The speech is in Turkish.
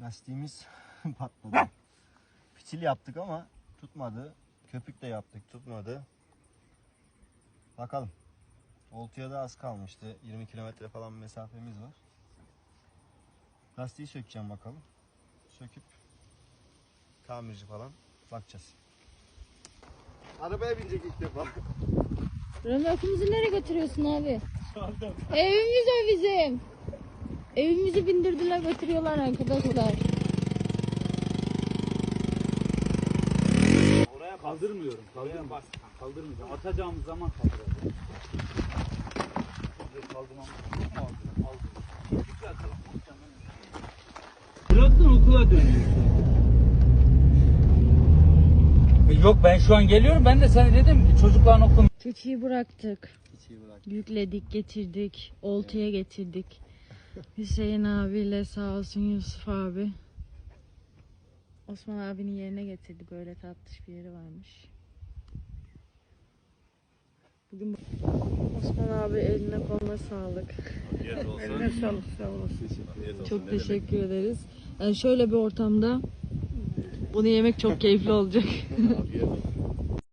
Lastiğimiz patladı. Fitil yaptık ama tutmadı. Köpük de yaptık tutmadı. Bakalım. Oltuya da az kalmıştı. 20 kilometre falan mesafemiz var. Lastiği sökeceğim bakalım. Söküp tamirci falan bakacağız. Arabaya binecek ilk defa. Römorkumuzu nereye götürüyorsun abi? Evimiz o bizim. Evimizi bindirdiler götürüyorlar arkadaşlar. Oraya kaldırmıyorum. Kaldırmıyorum. Bas. Kaldırmayacağım. Atacağımız zaman kaldıracağım. Kaldırmam. Aldım. Aldım. Bıraktın okula dönüyorsun. Yok ben şu an geliyorum. Ben de sana dedim çocukların okul Keçiyi bıraktık. Keçiyi bırak. Yükledik, getirdik. Oltuya getirdik. Hüseyin abiyle sağ olsun Yusuf abi. Osman abinin yerine getirdik. Öyle tatlış bir yeri varmış. Bugün Osman abi eline koluna sağlık. Eline sağlık sağ olasın. Çok teşekkür ederiz. Yani şöyle bir ortamda bunu yemek çok keyifli olacak.